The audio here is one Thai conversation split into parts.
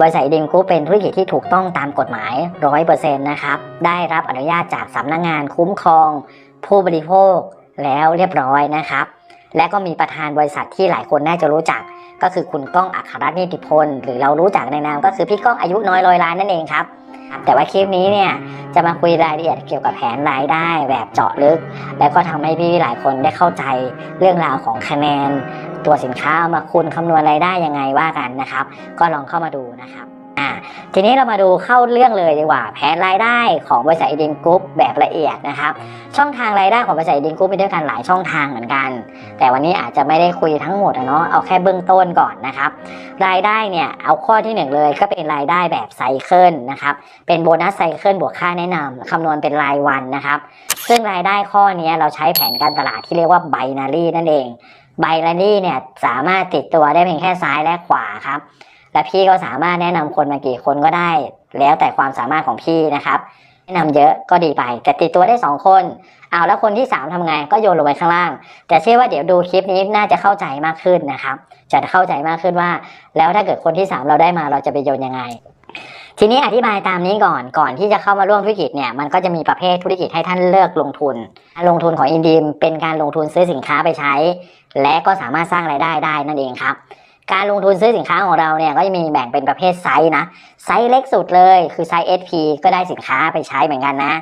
บริษัทดิมกรุ๊ปเป็นธุรกิจที่ถูกต้องตามกฎหมายร้อยเปอร์เซ็นต์นะครับ ได้รับอนุญาตจากสำนักงงานคุ้มครอง ผู้บริโภคแล้วเรียบร้อยนะครับ และก็มีประธานบริษัทที่หลายคนน่าจะรู้จัก ก็คือคุณก้องอัครรัตน์นิติพล หรือเรารู้จักในนามก็คือพี่ก้องอายุน้อยร้อยล้านนั่นเองครับแต่ว่าคลิปนี้เนี่ยจะมาคุยรายละเอียดเกี่ยวกับแผนรายได้แบบเจาะลึก แล้วก็ทำให้พี่หลายคนได้เข้าใจเรื่องราวของคะแนน ตัวสินค้าเอามาคูณคำนวณรายได้ยังไงว่ากันนะครับ ก็ลองเข้ามาดูนะครับอ่าทีนี้เรามาดูเข้าเรื่องเลยดีกว่า แผนรายได้ของบริษัทอีดินกรุ๊ปแบบละเอียดนะครับ ช่องทางรายได้ของบริษัทอีดินกรุ๊ปมีด้วยกันหลายช่องทางเหมือนกัน แต่วันนี้อาจจะไม่ได้คุยทั้งหมดอะเนาะเอาแค่เบื้องต้นก่อนนะครับ รายได้เนี่ยเอาข้อที่หนึ่งเลยก็เป็นรายได้แบบไซเคิลนะครับเป็นโบนัสไซเคิลบวกค่าแนะนำคำนวณเป็นรายวันนะครับ ซึ่งรายได้ข้อนี้เราใช้แผนการตลาดที่เรียกว่าไบนารีนั่นเอง ไบนารีเนี่ยสามารถติดตัวได้เพียงแค่ซ้ายและขวาครับ และพี่ก็สามารถแนะนำคนมากี่คนก็ได้ แล้วแต่ความสามารถของพี่นะครับแนะนำเยอะก็ดีไป แต่ติดตัวได้สองคนเอาแล้วคนที่สามทำไงก็โยนลงไปข้างล่าง แต่เชื่อว่าเดี๋ยวดูคลิปนี้น่าจะเข้าใจมากขึ้นนะครับ จะเข้าใจมากขึ้นว่า แล้วถ้าเกิดคนที่สามเราได้มาเราจะไปโยนยังไง ทีนี้อธิบายตามนี้ก่อนก่อนที่จะเข้ามาร่วมธุรกิจเนี่ยมันก็จะมีประเภทธุรกิจให้ท่านเลือกลงทุน ลงทุนของอินดีมเป็นการลงทุนซื้อสินค้าไปใช้ และก็สามารถสร้างรายได้ได้นั่นเองครับการลงทุนซื้อสินค้าของเราเนี่ยก็จะมีแบ่งเป็นประเภทไซส์นะไซส์เล็กสุดเลยคือไซส์ SP ก็ได้สินค้าไปใช้เหมือนกันนะ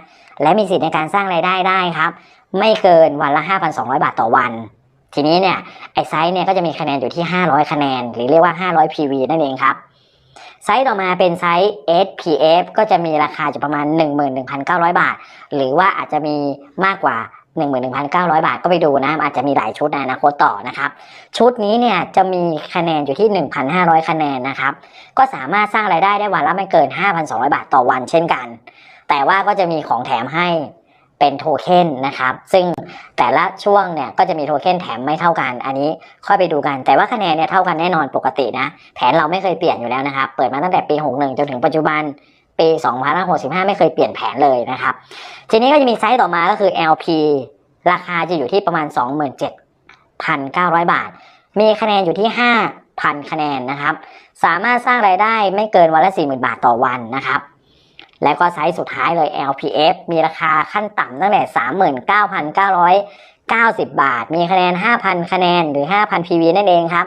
และมีสิทธิ์ในการสร้างรายได้ได้ครับ ไม่เกินวันละ 5,200 บาทต่อวัน ทีนี้เนี่ยไอไซส์เนี่ยก็จะมีคะแนนอยู่ที่ 500 คะแนน หรือเรียกว่า 500 PV นั่นเองครับ ไซส์ต่อมาเป็นไซส์ SPF ก็จะมีราคาอยู่ประมาณ 11,900 บาท หรือว่าอาจจะมีมากกว่า 11,900 บาทก็ไปดูนะ อาจจะมีหลายชุดในอนาคตต่อนะครับ ชุดนี้เนี่ยจะมีคะแนนอยู่ที่ 1,500 คะแนนนะครับ ก็สามารถสร้างรายได้ได้วันละไม่เกิน 5,200 บาทต่อวันเช่นกัน แต่ว่าก็จะมีของแถมให้ เป็นโทเค็นนะครับ ซึ่งแต่ละช่วงเนี่ยก็จะมีโทเค็นแถมไม่เท่ากัน อันนี้ค่อยไปดูกัน แต่ว่าคะแนนเนี่ยเท่ากันแน่นอนปกตินะ แผนเราไม่เคยเปลี่ยนอยู่แล้วนะครับ เปิดมาตั้งแต่ปี 61 จนถึงปัจจุบันปี2565 ไม่เคยเปลี่ยนแผนเลยนะครับ ทีนี้ก็จะมีไซส์ต่อมาก็คือ LP ราคาจะอยู่ที่ประมาณ 27,900 บาท มีคะแนนอยู่ที่ 5,000 คะแนนนะครับ สามารถสร้างรายได้ไม่เกินวันละ 40,000 บาทต่อวันนะครับ แล้วก็ไซส์สุดท้ายเลย LPF มีราคาขั้นต่ำตั้งแต่ 39,990 บาท มีคะแนน 5,000 คะแนนหรือ 5,000 PV นั่นเองครับ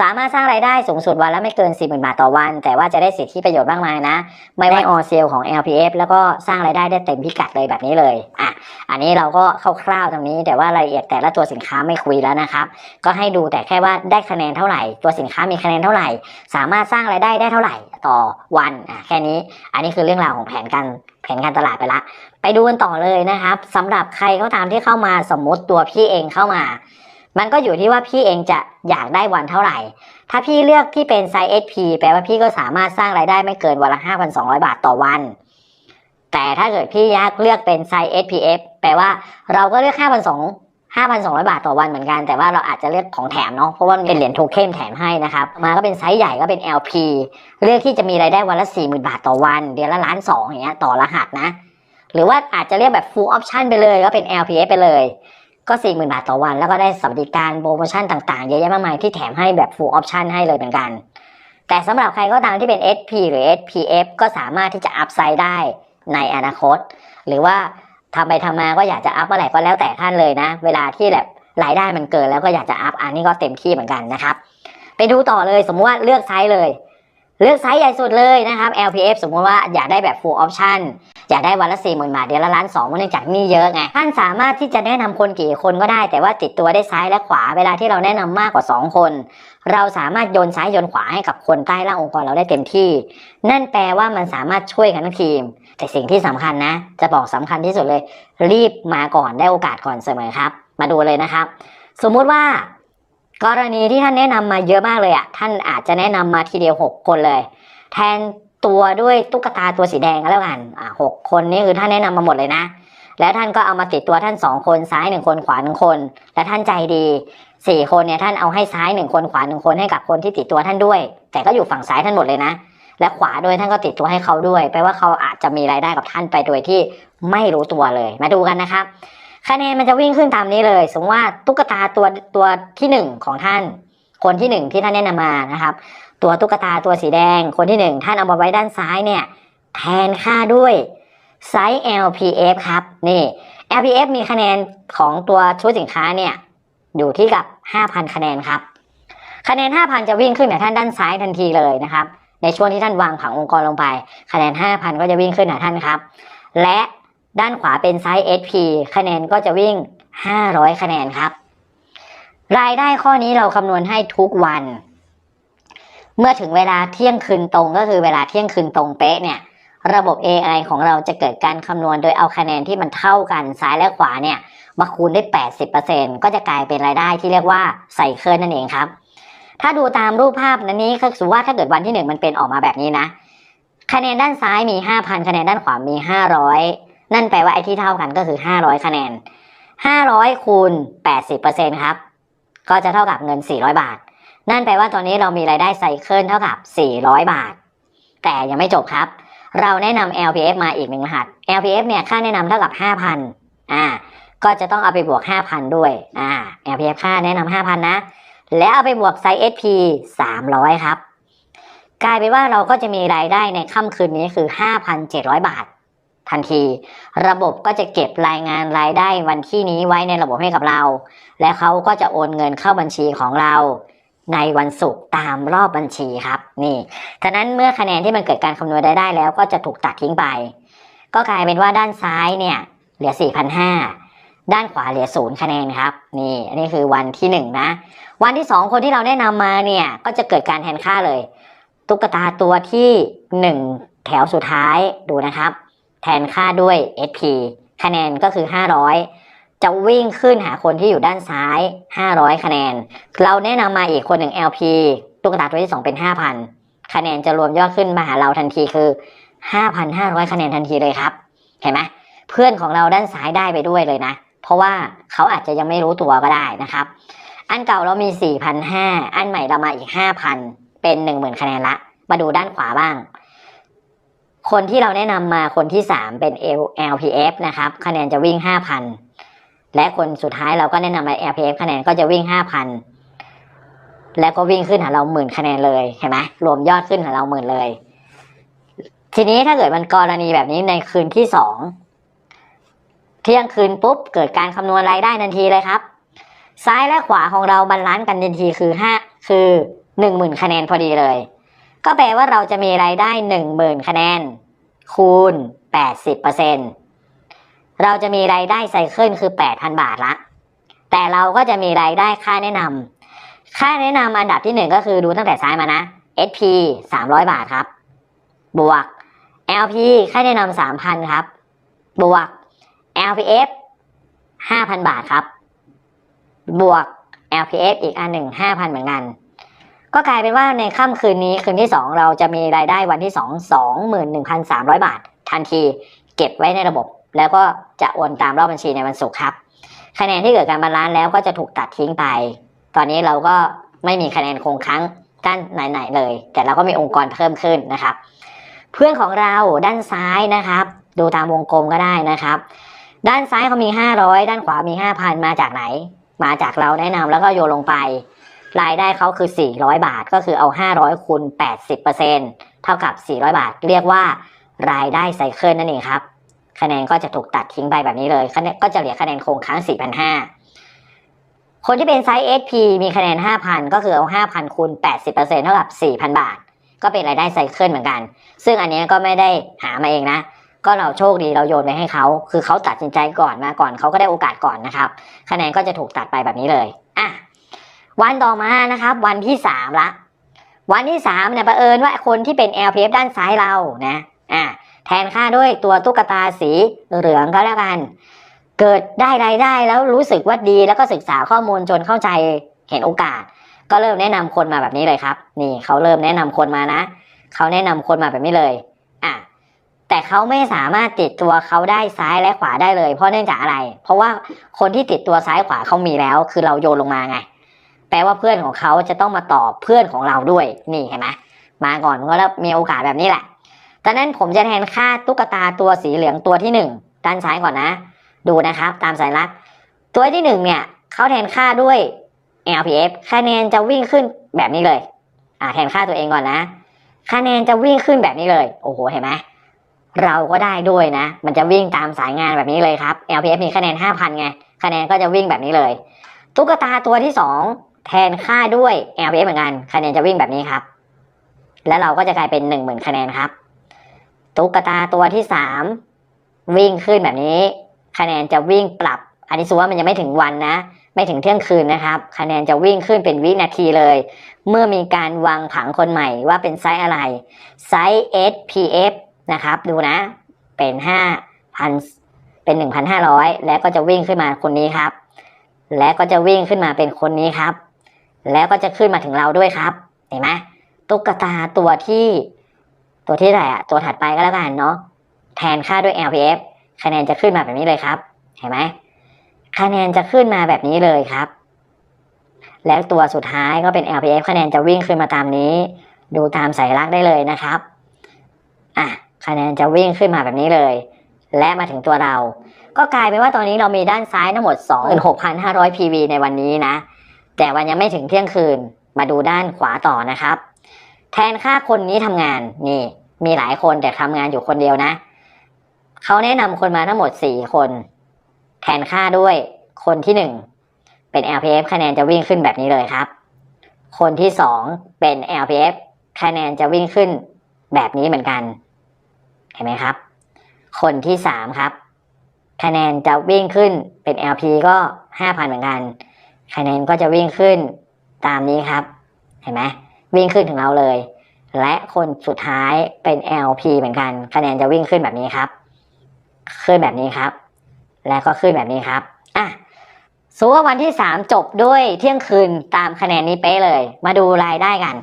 สามารถสร้างรายได้สูงสุดวันละไม่เกิน 40,000 บาทต่อวัน แต่ว่าจะได้สิทธิประโยชน์มากมายนะ ไม่ว่าออเซลของ LPF แล้วก็สร้างรายได้ได้เต็มพิกัดเลยแบบนี้เลยอะอันนี้เราก็คร่าวๆตรงนี้ แต่ว่ารายละเอียดแต่ละตัวสินค้าไม่คุยแล้วนะครับ ก็ให้ดูแต่แค่ว่าได้คะแนนเท่าไหร่ ตัวสินค้ามีคะแนนเท่าไหร่ สามารถสร้างรายได้ได้เท่าไหร่ต่อวันอะแค่นี้ อันนี้คือเรื่องราวของแผนการแผนการตลาดไปละ ไปดูกันต่อเลยนะครับสำหรับใครก็ตามที่เข้ามาสมมติตัวพี่เองเข้ามา มันก็อยู่ที่ว่าพี่เองจะอยากได้วันเท่าไหร่ ถ้าพี่เลือกที่เป็นไซส์ SP แปลว่าพี่ก็สามารถสร้างรายได้ไม่เกินวันละ 5,200 บาทต่อวัน แต่ถ้าเกิดพี่ยักเลือกเป็นไซส์ SPF แปลว่าเราก็เลือก 5,200 5,200 บาทต่อวันเหมือนกัน แต่ว่าเราอาจจะเลือกของแถมเนาะเพราะว่ามันเป็นเหรียญโทเค็นแถมให้นะครับมาก็เป็นไซส์ใหญ่ก็เป็น LP เลือกที่จะมีรายได้วันละ 40,000 บาทต่อวัน เดือนละล้านสองอย่างเงี้ยต่อรหัสนะ หรือว่าอาจจะเรียกแบบ full option ไปเลยก็เป็น LPF ไปเลย ก็40,000 บาทต่อวัน แล้วก็ได้สวัสดิการโปรโมชั่นต่างๆ เยอะแยะมากมายที่แถมให้แบบ full option ให้เลยเหมือนกัน แต่สำหรับใครก็ตามที่เป็น SP หรือ SPF ก็สามารถที่จะอัพไซด์ได้ในอนาคต หรือว่าทำไปทำมาก็อยากจะอัพเมื่อไหร่ก็แล้วแต่ท่านเลยนะ เวลาที่แบบรายได้มันเกินแล้วก็อยากจะอัพอันนี้ก็เต็มที่เหมือนกันนะครับ ไปดูต่อเลยสมมติว่าเลือกไซส์เลย เลือกไซส์ใหญ่สุดเลยนะครับ LPF สมมติว่าอยากได้แบบ full option อยากได้วันละสี่หมื่นบาท เดือนละล้านสองเนื่องจากนี่เยอะไง ท่านสามารถที่จะแนะนำคนกี่คนก็ได้ แต่ว่าติดตัวได้ซ้ายและขวา เวลาที่เราแนะนำมากกว่า 2 คน เราสามารถโยนซ้ายโยนขวาให้กับคนใต้ล่างองค์กรเราได้เต็มที่ นั่นแปลว่ามันสามารถช่วยกันทั้งทีม แต่สิ่งที่สำคัญนะ จะบอกสำคัญที่สุดเลย รีบมาก่อนได้โอกาสก่อนเสมอครับ มาดูเลยนะครับ สมมุติว่า กรณีที่ท่านแนะนำมาเยอะมากเลยอะท่านอาจจะแนะนำมาทีเดียวหกคนเลย แทนตัวด้วยตุ๊กตาตัวสีแดงก็แล้วกันอ่าหกคนนี้คือท่านแนะนำมาหมดเลยนะ แล้วท่านก็เอามาติดตัวท่านสองคนซ้ายหนึ่งคนขวาหนึ่งคน และท่านใจดีสี่คนเนี่ยท่านเอาให้ซ้ายหนึ่งคนขวาหนึ่งคนให้กับคนที่ติดตัวท่านด้วย แต่ก็อยู่ฝั่งซ้ายท่านหมดเลยนะ และขวาด้วยท่านก็ติดตัวให้เขาด้วยแปลว่าเขาอาจจะมีรายได้กับท่านไปโดยที่ไม่รู้ตัวเลย มาดูกันนะครับ คะแนนมันจะวิ่งขึ้นตามนี้เลย สมมติว่าตุ๊กตาตัวตัวที่หนึ่งของท่าน คนที่หนึ่งที่ท่านแนะนำมานะครับ ตัวตุ๊กตาตัวสีแดง คนที่หนึ่งท่านเอามาไว้ด้านซ้ายเนี่ยแทนค่าด้วยไซส์ LPF ครับนี่ LPF มีคะแนนของตัวชุดสินค้าเนี่ยอยู่ที่กับ 5,000 คะแนนครับ คะแนน 5,000 จะวิ่งขึ้นกับท่านด้านซ้ายทันทีเลยนะครับ ในช่วงที่ท่านวางผังองค์กรลงไป คะแนน 5,000 ก็จะวิ่งขึ้นหาท่านครับ และ ด้านขวาเป็นไซส์ SP คะแนนก็จะวิ่ง 500 คะแนนครับ รายได้ข้อนี้เราคำนวณให้ทุกวัน เมื่อถึงเวลาเที่ยงคืนตรงก็คือเวลาเที่ยงคืนตรงเป๊ะเนี่ย ระบบ AI ของเราจะเกิดการคำนวณโดยเอาคะแนนที่มันเท่ากันซ้ายและขวาเนี่ยมาคูณได้ 80%ก็จะกลายเป็นรายได้ที่เรียกว่าไซเคิลนั่นเองครับ ถ้าดูตามรูปภาพนั้นนี้ก็คือว่าถ้าเกิดวันที่หนึ่งมันเป็นออกมาแบบนี้นะคะแนนด้านซ้ายมี 5,000 คะแนนด้านขวามี 500 นั่นแปลว่าไอ้ที่เท่ากันก็คือ 500 คะแนน 500 คูณ 80%ครับ ก็จะเท่ากับเงิน 400 บาท นั่นแปลว่าตอนนี้เรามีรายได้ไซเคิลเท่ากับ 400 บาท แต่ยังไม่จบครับ เราแนะนำ LPF มาอีกหนึ่งรหัส LPF เนี่ยค่าแนะนำเท่ากับ 5,000 อ่า ก็จะต้องเอาไปบวก 5,000 ด้วย อ่า LPF ค่าแนะนำ5,000 นะ แล้วเอาไปบวกไซส์ SP 300 ครับ กลายเป็นว่าเราก็จะมีรายได้ในค่ำคืนนี้คือ 5,700 บาท ทันที ระบบก็จะเก็บรายงานรายได้วันที่นี้ไว้ในระบบให้กับเรา และเขาก็จะโอนเงินเข้าบัญชีของเราในวันศุกร์ตามรอบบัญชีครับนี่ฉะนั้นเมื่อคะแนนที่มันเกิดการคำนวณได้ได้แล้วก็จะถูกตัดทิ้งไป ก็กลายเป็นว่าด้านซ้ายเนี่ยเหลือ 4,500 ด้านขวาเหลือศูนย์คะแนนครับนี่อันนี้คือวันที่หนึ่งนะวันที่สองคนที่เราแนะนำมาเนี่ยก็จะเกิดการแทนค่าเลย ตุ๊กตาตัวที่หนึ่งแถวสุดท้ายดูนะครับ แทนค่าด้วย SP คะแนนก็คือ 500 จะวิ่งขึ้นหาคนที่อยู่ด้านซ้าย 500 คะแนน เราแนะนำมาอีกคนหนึ่ง LP ตุ๊กตาตัวที่ 2 เป็น 5,000 คะแนนจะรวมยอดขึ้นมาหาเราทันทีคือ 5,500 คะแนนทันทีเลยครับ เห็นไหมเพื่อนของเราด้านซ้ายได้ไปด้วยเลยนะ เพราะว่าเขาอาจจะยังไม่รู้ตัวก็ได้นะครับ อันเก่าเรามี 4,500 อันใหม่เรามาอีก 5,000 เป็น 10,000 คะแนนละ มาดูด้านขวาบ้าง คนที่เราแนะนำมาคนที่ 3 เป็น LPF นะครับ คะแนนจะวิ่ง 5,000 และคนสุดท้ายเราก็แนะนำมา LPF คะแนนก็จะวิ่ง 5,000 แล้วก็วิ่งขึ้นหาเราหมื่นคะแนนเลยเห็นไหมรวมยอดขึ้นหาเราหมื่นเลย ทีนี้ถ้าเกิดมันกรณีแบบนี้ในคืนที่สองเที่ยงคืนปุ๊บเกิดการคำนวณรายได้ทันทีเลยครับ ซ้ายและขวาของเราบรรลันซ์กันทันทีคือห้าคือหนึ่งหมื่นคะแนนพอดีเลย ก็แปลว่าเราจะมีรายได้หนึ่งหมื่นคะแนน คูณแปดสิบเปอร์เซ็นเราจะมีรายได้ไซเคิลคือแปดพันบาทละ แต่เราก็จะมีรายได้ค่าแนะนำค่าแนะนำอันดับที่หนึ่งก็คือดูตั้งแต่ซ้ายมานะ SP สามร้อยบาทครับ บวก LP ค่าแนะนำสามพันครับ บวก LPF ห้าพันบาทครับ บวก LPF อีกอันหนึ่งห้าพันเหมือนกัน ก็กลายเป็นว่าในค่ำคืนนี้คืนที่สองเราจะมีรายได้วันที่สองสองหมื่นหนึ่งพันสามร้อยบาท ทันทีเก็บไว้ในระบบ แล้วก็จะโอนตามรอบบัญชีในวันศุกร์ครับคะแนนที่เกิดการบาลานซ์แล้วก็จะถูกตัดทิ้งไป ตอนนี้เราก็ไม่มีคะแนนคงค้างด้านไหนๆเลย แต่เราก็มีองค์กรเพิ่มขึ้นนะครับ เพื่อนของเราด้านซ้ายนะครับ ดูตามวงกลมก็ได้นะครับ ด้านซ้ายเขามี 500 ด้านขวามี 5,000 มาจากไหน มาจากเราแนะนำแล้วก็โยนลงไป รายได้เขาคือ 400 บาทก็คือเอา 500คูณ80%เท่ากับ 400 บาท เรียกว่ารายได้ไซเคิลนั่นเองครับ คะแนนก็จะถูกตัดทิ้งไปแบบนี้เลยคะแนนก็จะเหลือคะแนนคงค้าง 4,500 คนที่เป็นไซส์ SP มีคะแนน 5,000 ก็คือเอา 5,000คูณ80%เท่ากับ 4,000 บาท ก็เป็นรายได้ไซเคิลเหมือนกัน ซึ่งอันนี้ก็ไม่ได้หามาเองนะก็เราโชคดีเราโยนไปให้เขา คือเขาตัดสินใจก่อนมาก่อนเขาก็ได้โอกาสก่อนนะครับ คะแนนก็จะถูกตัดไปแบบนี้เลย อะ วันต่อมานะครับ วันที่สามละ วันที่สามเนี่ยประเอิญว่าคนที่เป็น LPF ด้านซ้ายเรานะอะแทนค่าด้วยตัวตุ๊กตาสีเหลืองก็แล้วกัน เกิดได้รายได้แล้วรู้สึกว่าดีแล้วก็ศึกษาข้อมูลจนเข้าใจเห็นโอกาส ก็เริ่มแนะนำคนมาแบบนี้เลยครับ นี่เขาเริ่มแนะนำคนมานะเขาแนะนำคนมาแบบนี้เลยอะแต่เขาไม่สามารถติดตัวเขาได้ซ้ายและขวาได้เลย เพราะเนื่องจากอะไร เพราะว่าคนที่ติดตัวซ้ายขวาเขามีแล้ว คือเราโยนลงมาไง ลว่าเพื่อนของเขาจะต้องมาตอบเพื่อนของเราด้วยนี่เห็นไหมมาก่อนก็แล้วมีโอกาสแบบนี้แหละดังนั้นผมจะแทนค่าตุ๊กตาตัวสีเหลืองตัวที่หนึ่งด้านซ้ายก่อนนะ ดูนะครับ ตามสัญลักษ์ตัวที่หนึ่งเนี่ยเขาแทนค่าด้วย LPF คะแนนจะวิ่งขึ้นแบบนี้เลยอ่าแทนค่าตัวเองก่อนนะ คะแนนจะวิ่งขึ้นแบบนี้เลย โอ้โหเห็นไหมเราก็ได้ด้วยนะ มันจะวิ่งตามสายงานแบบนี้เลยครับ LPF มีคะแนน 5,000ไงคะแนนก็จะวิ่งแบบนี้เลย ตุ๊กตาตัวที่ 2 แทนค่าด้วย LPF เหมือนกัน คะแนนจะวิ่งแบบนี้ครับ แล้วเราก็จะกลายเป็น10,000คะแนนครับ ตุ๊กตาตัวที่3วิ่งขึ้นแบบนี้ คะแนนจะวิ่งปรับ อันนี้สูว่ามันยังไม่ถึงวันนะ ไม่ถึงเที่ยงคืนนะครับ คะแนนจะวิ่งขึ้นเป็นวินาทีเลย เมื่อมีการวางผังคนใหม่ว่าเป็นไซส์อะไร ไซส์ SPF นะครับ ดูนะ เป็น5,000เป็น1,500แล้วก็จะวิ่งขึ้นมาคนนี้ครับ และก็จะวิ่งขึ้นมาเป็นคนนี้ครับ แล้วก็จะขึ้นมาถึงเราด้วยครับ เห็นไหมตุ๊กตาตัวที่ ตัวที่ไหนอะตัวถัดไปก็แล้วกันเนาะแทนค่าด้วย LPF คะแนนจะขึ้นมาแบบนี้เลยครับ เห็นไหมคะแนนจะขึ้นมาแบบนี้เลยครับ แล้วตัวสุดท้ายก็เป็น LPF คะแนนจะวิ่งขึ้นมาตามนี้ ดูตามสัญลักได้เลยนะครับอะคะแนนจะวิ่งขึ้นมาแบบนี้เลย และมาถึงตัวเรา ก็กลายเป็นว่าตอนนี้เรามีด้านซ้ายทั้งหมด 26,500 PV ในวันนี้นะ แต่วันยังไม่ถึงเที่ยงคืนมาดูด้านขวาต่อนะครับ แทนค่าคนนี้ทำงานนี่ มีหลายคนแต่ทำงานอยู่คนเดียวนะ เขาแนะนำคนมาทั้งหมด 4 คน แทนค่าด้วยคนที่ 1 เป็น LPF คะแนนจะวิ่งขึ้นแบบนี้เลยครับ คนที่ 2 เป็น LPF คะแนนจะวิ่งขึ้นแบบนี้เหมือนกัน เห็นไหมครับ คนที่ 3 ครับ คะแนนจะวิ่งขึ้นเป็น LP ก็ 5,000 เหมือนกัน คะแนนก็จะวิ่งขึ้นตามนี้ครับ เห็นไหมวิ่งขึ้นถึงเราเลย และคนสุดท้ายเป็น LP เหมือนกัน คะแนนจะวิ่งขึ้นแบบนี้ครับ ขึ้นแบบนี้ครับ และก็ขึ้นแบบนี้ครับอะสมมติว่าวันที่ 3 จบด้วยเที่ยงคืนตามคะแนนนี้เป๊ะเลย มาดูรายได้กัน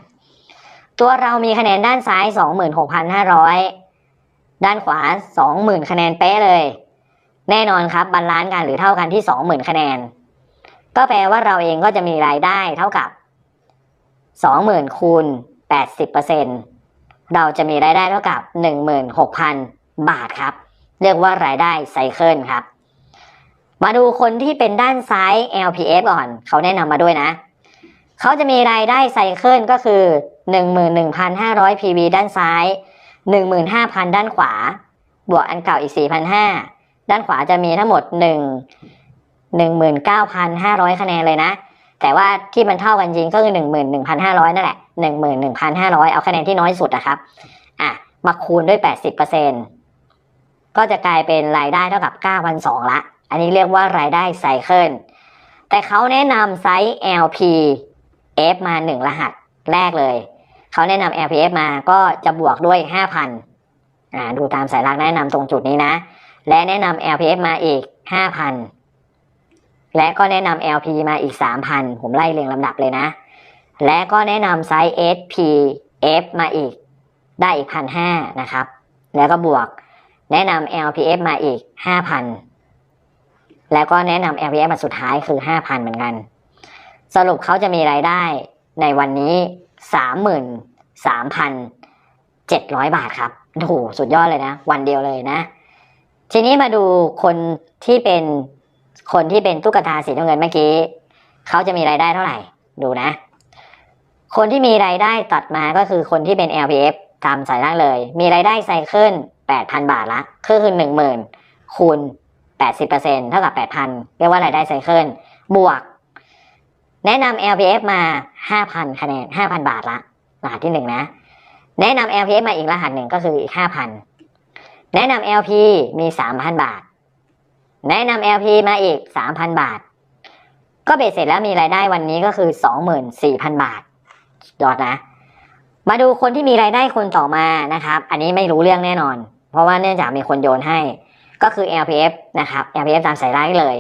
ตัวเรามีคะแนนด้านซ้าย 26,500 ด้านขวา 20,000 คะแนนเป๊ะเลย แน่นอนครับบาลานซ์กันหรือเท่ากันที่ 20,000 คะแนน ก็แปลว่าเราเองก็จะมีรายได้เท่ากับ20,000คูณ80%เราจะมีรายได้เท่ากับ16,000บาทครับ เรียกว่ารายได้ไซเคิลครับ มาดูคนที่เป็นด้านซ้าย LPF ก่อน เขาแนะนำมาด้วยนะ เขาจะมีรายได้ไซเคิลก็คือ 11,500 PV ด้านซ้าย 15,000 ด้านขวา บวกอันเก่าอีก 4,500 ด้านขวาจะมีทั้งหมด 1 19,500 คะแนนเลยนะ แต่ว่าที่มันเท่ากันจริงก็คือ 11,500 นั่นแหละ 11,500 เอาคะแนนที่น้อยสุดนะครับ อะ มาคูณด้วย 80%ก็จะกลายเป็นรายได้เท่ากับ 9,200ละ อันนี้เรียกว่ารายได้ไซเคิล แต่เขาแนะนำไซส์ LP F มา 1 รหัสแรกเลย เขาแนะนำ LPF มาก็จะบวกด้วย 5,000อ่า ดูตามสายลักแนะนำตรงจุดนี้นะ และแนะนำ LPF มาอีก 5,000 และก็แนะนำ LP มาอีก 3,000 ผมไล่เรียงลำดับเลยนะ และก็แนะนำไซส์ SPF มาอีกได้อีก1,500นะครับ แล้วก็บวกแนะนำ LPF มาอีก5,000แล้วก็แนะนำ LPF มาสุดท้ายคือ5,000เหมือนกัน สรุปเขาจะมีรายได้ในวันนี้33,700บาทครับโอ้โหสุดยอดเลยนะ วันเดียวเลยนะ ทีนี้มาดูคนที่เป็น คนที่เป็นตุ๊กตาสีน้ำเงินเมื่อกี้เขาจะมีรายได้เท่าไหร่ ดูนะ คนที่มีรายได้ตัดมาก็คือคนที่เป็น LPF ทำสายล่างเลย มีรายได้ไซเคิล8,000 บาทละคือคือ10,000คูณ80%เท่ากับ 8,000 เรียกว่ารายได้ไซเคิลบวก แนะนำ LPF มา 5,000 คะแนน 5,000 บาทละรหัสที่หนึ่งนะ แนะนำ LPF มาอีกรหัสหนึ่งก็คืออีก 5,000 แนะนำ LP มี 3,000 บาท แนะนำ LP มาอีก 3,000 บาท ก็เบ็ดเสร็จแล้วมีรายได้วันนี้ก็คือ 24,000 บาท ยอดนะ มาดูคนที่มีรายได้คนต่อมานะครับ อันนี้ไม่รู้เรื่องแน่นอน เพราะว่าเนื่องจากมีคนโยนให้ ก็คือ LPF นะครับ LPF ตามสายไลน์เลย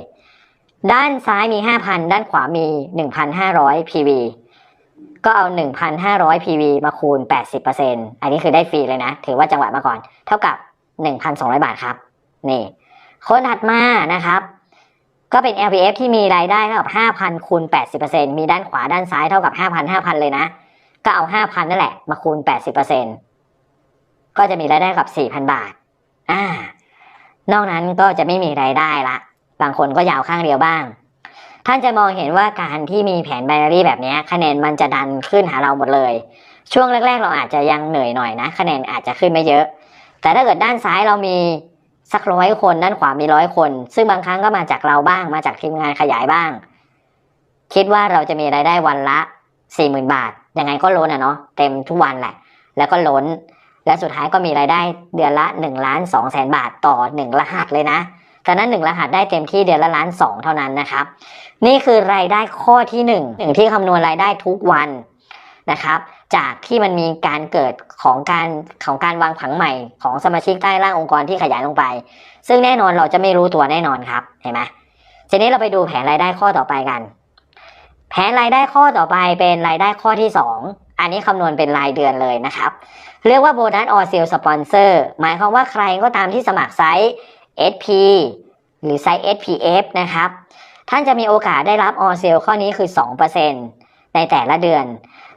ด้านซ้ายมี 5,000 ด้านขวามี 1,500 PV ก็เอา 1,500 PV มาคูณ 80%อันนี้คือได้ฟรีเลยนะ ถือว่าจังหวะมาก่อน เท่ากับ 1,200 บาทครับ นี่ คนถัดมานะครับ ก็เป็น LPF ที่มีรายได้เท่ากับ 5,000คูณ80%มีด้านขวาด้านซ้ายเท่ากับ 5,000 5,000 เลยนะ ก็เอา 5,000 นั่นแหละ มาคูณ 80%ก็จะมีรายได้กับ 4,000 บาท อ่า นอกนั้นก็จะไม่มีรายได้ละ บางคนก็ยาวข้างเดียวบ้าง ท่านจะมองเห็นว่าการที่มีแผนไบนารี่แบบนี้คะแนนมันจะดันขึ้นหาเราหมดเลย ช่วงแรก ๆ เราอาจจะยังเหนื่อยหน่อยนะ คะแนนอาจจะขึ้นไม่เยอะ แต่ถ้าเกิดด้านซ้ายเรามี สักร้อยคนด้านขวามีร้อยคน ซึ่งบางครั้งก็มาจากเราบ้างมาจากทีมงานขยายบ้าง คิดว่าเราจะมีรายได้วันละสี่หมื่นบาทยังไงก็ล้นอะเนาะเต็มทุกวันแหละ แล้วก็ล้น และสุดท้ายก็มีรายได้เดือนละหนึ่งล้านสองแสนบาทต่อหนึ่งรหัสเลยนะตอนนั้นหนึ่งรหัสได้เต็มที่เดือนละล้านสองเท่านั้นนะครับ นี่คือรายได้ข้อที่หนึ่งหนึ่งที่คำนวณรายได้ทุกวันนะครับ จากที่มันมีการเกิดของการของการวางผังใหม่ของสมาชิกใต้ร่างองค์กรที่ขยายลงไป ซึ่งแน่นอนเราจะไม่รู้ตัวแน่นอนครับเห็นไหมทีนี้เราไปดูแผนรายได้ข้อต่อไปกัน แผนรายได้ข้อต่อไปเป็นรายได้ข้อที่ 2 อันนี้คำนวณเป็นรายเดือนเลยนะครับ เรียกว่าโบนัสออเซลสปอนเซอร์หมายความว่าใครก็ตามที่สมัครไซส์ SP หรือไซส์ SPF นะครับ ท่านจะมีโอกาสได้รับออเซลข้อนี้คือ 2%ในแต่ละเดือน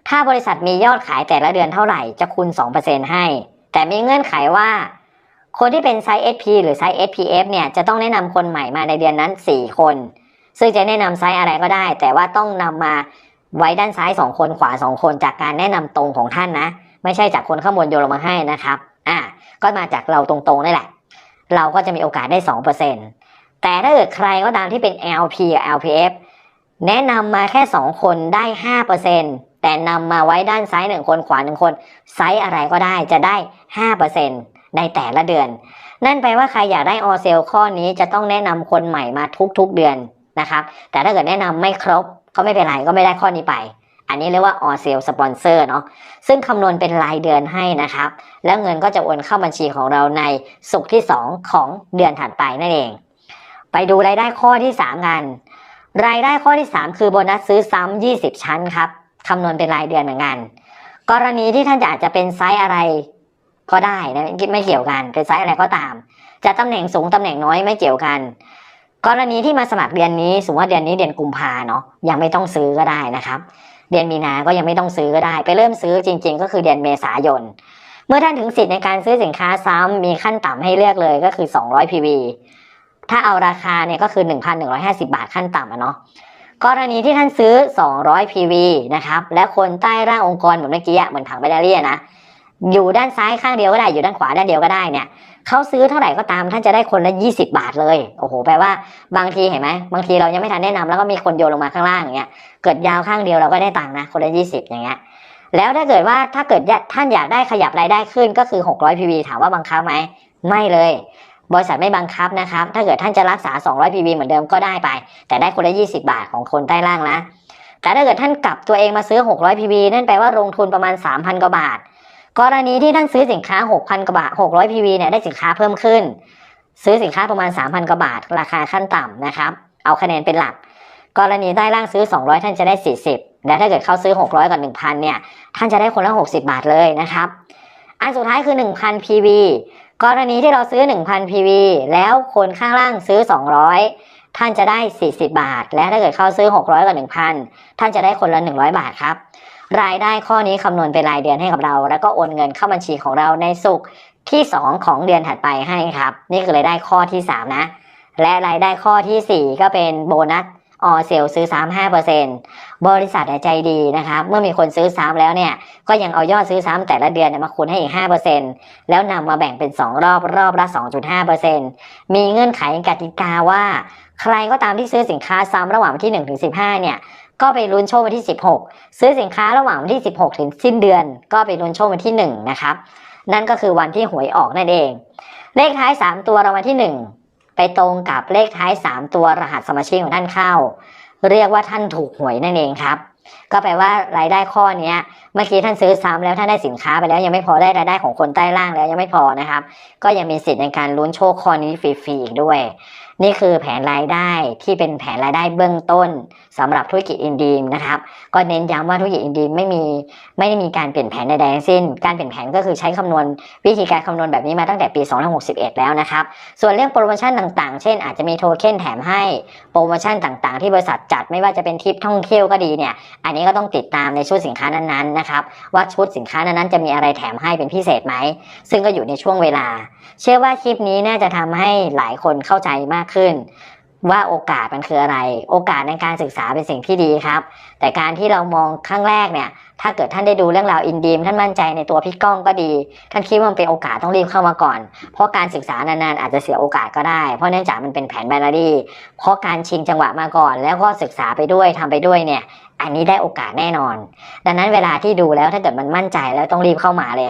ถ้าบริษัทมียอดขายแต่ละเดือนเท่าไหร่จะคูณ 2%ให้ แต่มีเงื่อนไขว่า คนที่เป็นไซส์ SP หรือไซส์ SPF เนี่ยจะต้องแนะนำคนใหม่มาในเดือนนั้น 4 คน ซึ่งจะแนะนำไซส์อะไรก็ได้ แต่ว่าต้องนำมาไว้ด้านซ้าย 2 คนขวา 2 คนจากการแนะนำตรงของท่านนะ ไม่ใช่จากคนข้างบนโยนลงมาให้นะครับ อ่า ก็มาจากเราตรงๆนี่แหละ เราก็จะมีโอกาสได้ 2%แต่ถ้าเกิดใครก็ตามที่เป็น LP กับ LPF แนะนำมาแค่ 2 คนได้ 5% แต่นำมาไว้ด้านซ้าย1คนขวา1คน ไซส์อะไรก็ได้จะได้ 5%ในแต่ละเดือน นั่นแปลว่าใครอยากได้ออเซลข้อนี้จะต้องแนะนำคนใหม่มาทุกๆเดือนนะครับ แต่ถ้าเกิดแนะนำไม่ครบก็ไม่เป็นไรก็ไม่ได้ข้อนี้ไป อันนี้เรียกว่าออเซลสปอนเซอร์เนาะ ซึ่งคำนวณเป็นรายเดือนให้นะครับ แล้วเงินก็จะโอนเข้าบัญชีของเราในสุกที่ 2 ของเดือนถัดไปนั่นเอง ไปดูรายได้ข้อที่ 3 กัน รายได้ข้อที่ 3 คือโบนัสซื้อซ้ำ20 ชั้นครับ คำนวณเป็นรายเดือนเหมือนกัน กรณีที่ท่านอาจจะเป็นไซส์อะไรก็ได้นะไม่เกี่ยวกันเป็นไซส์อะไรก็ตาม จะตำแหน่งสูงตำแหน่งน้อยไม่เกี่ยวกัน กรณีที่มาสมัครเดือนนี้สมมติว่าเดือนนี้เดือนกุมภาเนาะยังไม่ต้องซื้อก็ได้นะครับ เดือนมีนาก็ยังไม่ต้องซื้อก็ได้ ไปเริ่มซื้อจริง ๆ ก็คือเดือนเมษายน เมื่อท่านถึงสิทธิ์ในการซื้อสินค้าซ้ำมีขั้นต่ำให้เลือกเลยก็คือ 200 PV ถ้าเอาราคาเนี่ยก็คือ 1,150 บาทขั้นต่ำอะเนาะ กรณีที่ท่านซื้อ 200 PV นะครับ และคนใต้ร่างองค์กรเหมือนเมื่อกี้เหมือนถังแบตเตอรี่นะ อยู่ด้านซ้ายข้างเดียวก็ได้ อยู่ด้านขวาด้านเดียวก็ได้เนี่ยเขาซื้อเท่าไหร่ก็ตามท่านจะได้คนละ 20 บาทเลย โอ้โห แปลว่าบางทีเห็นไหม บางทีเรายังไม่ทันแนะนำแล้วก็มีคนโยนลงมาข้างล่างอย่างเงี้ย เกิดยาวข้างเดียวเราก็ได้ตังค์นะ คนละ 20 อย่างเงี้ย แล้วถ้าเกิดว่าถ้าเกิดท่านอยากได้ขยับรายได้ขึ้นก็คือ 600 PV ถามว่าบังคับไหม ไม่เลย บริษัทไม่บังคับนะครับ ถ้าเกิดท่านจะรักษา 200 PV เหมือนเดิมก็ได้ไป แต่ได้คนละ 20 บาทของคนใต้ล่างนะ แต่ถ้าเกิดท่านกลับตัวเองมาซื้อ 600 PV นั่นแปลว่าลงทุนประมาณ 3,000 กว่าบาท กรณีที่ท่านซื้อสินค้า 6,000 กว่าบาท 600 PV เนี่ยได้สินค้าเพิ่มขึ้น ซื้อสินค้าประมาณ 3,000 กว่าบาท ราคาขั้นต่ำนะครับ เอาคะแนนเป็นหลัก กรณีใต้ล่างซื้อ 200 ท่านจะได้ 40 และถ้าเกิดเขาซื้อ 600 กับ 1,000 เนี่ย ท่านจะได้คนละ 60 บาทเลยนะครับ อันสุดท้ายคือ 1,000 PV กรณีที่เราซื้อ 1,000 PV แล้วคนข้างล่างซื้อ 200 ท่านจะได้ 40 บาท และถ้าเกิดเขาซื้อ 600 กับ 1,000 ท่านจะได้คนละ 100 บาทครับ รายได้ข้อนี้คำนวณเป็นรายเดือนให้กับเรา แล้วก็โอนเงินเข้าบัญชีของเราในสุกที่ 2 ของเดือนถัดไปให้ครับ นี่คือรายได้ข้อที่ 3 นะ และรายได้ข้อที่ 4 ก็เป็นโบนัส ออเซลซื้อซ้ำห้าเปอร์เซ็นบริษัทใจดีนะครับ เมื่อมีคนซื้อซ้ำแล้วเนี่ย ก็ยังเอายอดซื้อซ้ำแต่ละเดือนมาคูณให้อีกห้าเปอร์เซ็นแล้วนำมาแบ่งเป็น2รอบรอบละ2.5เปอร์เซ็นมีเงื่อนไขกติกาว่า ใครก็ตามที่ซื้อสินค้าซ้ำระหว่างวันที่1ถึง15เนี่ยก็ไปลุ้นโชควันที่ 16 ซื้อสินค้าระหว่างวันที่ 16 ถึงสิ้นเดือน ก็ไปลุ้นโชควันที่ 1 นะครับ นั่นก็คือวันที่หวยออกนั่นเอง เลขท้าย 3 ตัวรางวัลที่ 1 ไปตรงกับเลขท้าย 3 ตัวรหัสสมาชิกของท่านเข้า เรียกว่าท่านถูกหวยนั่นเองครับ ก็แปลว่ารายได้ข้อนี้เมื่อกี้ท่านซื้อซ้ำแล้วท่านได้สินค้าไปแล้วยังไม่พอได้รายได้ของคนใต้ล่างแล้วยังไม่พอนะครับ ก็ยังมีสิทธิ์ในการลุ้นโชคข้อนี้ฟรีๆอีกด้วย นี่คือแผนรายได้ที่เป็นแผนรายได้เบื้องต้น สำหรับธุรกิจอินดีมนะครับ ก็เน้นย้ำว่าธุรกิจอินดีมไม่มีไม่ได้มีการเปลี่ยนแผนใดๆทั้งสิ้น การเปลี่ยนแผนก็คือใช้คำนวณวิธีการคำนวณแบบนี้มาตั้งแต่ปี 2561 แล้วนะครับ ส่วนเรื่องโปรโมชั่นต่างๆ เช่นอาจจะมีโทเค็นแถมให้โปรโมชั่นต่างๆ ที่บริษัทจัดไม่ว่าจะเป็นทริปท่องเที่ยวก็ดีเนี่ยอันนี้ก็ต้องติดตามในชุดสินค้านั้นๆนะครับว่าชุดสินค้านั้นๆจะมีอะไรแถมให้เป็นพิเศษไหมซึ่งก็อยู่ในช่วงเวลา เชื่อว่าคลิปนี้น่าจะทำให้หลายคนเข้าใจมากขึ้น ว่าโอกาสมันคืออะไร โอกาสในการศึกษาเป็นสิ่งที่ดีครับ แต่การที่เรามองครั้งแรกเนี่ย ถ้าเกิดท่านได้ดูเรื่องราวอินดีมท่านมั่นใจในตัวพี่ก้องก็ดี ท่านคิดว่ามันเป็นโอกาสต้องรีบเข้ามาก่อน เพราะการศึกษานานๆอาจจะเสียโอกาสก็ได้ เพราะเนื่องจากมันเป็นแผนไบนารีเพราะการชิงจังหวะมาก่อน แล้วก็ศึกษาไปด้วยทำไปด้วยเนี่ย อันนี้ได้โอกาสแน่นอน ดังนั้นเวลาที่ดูแล้วถ้าเกิดมันมั่นใจแล้วต้องรีบเข้ามาเลย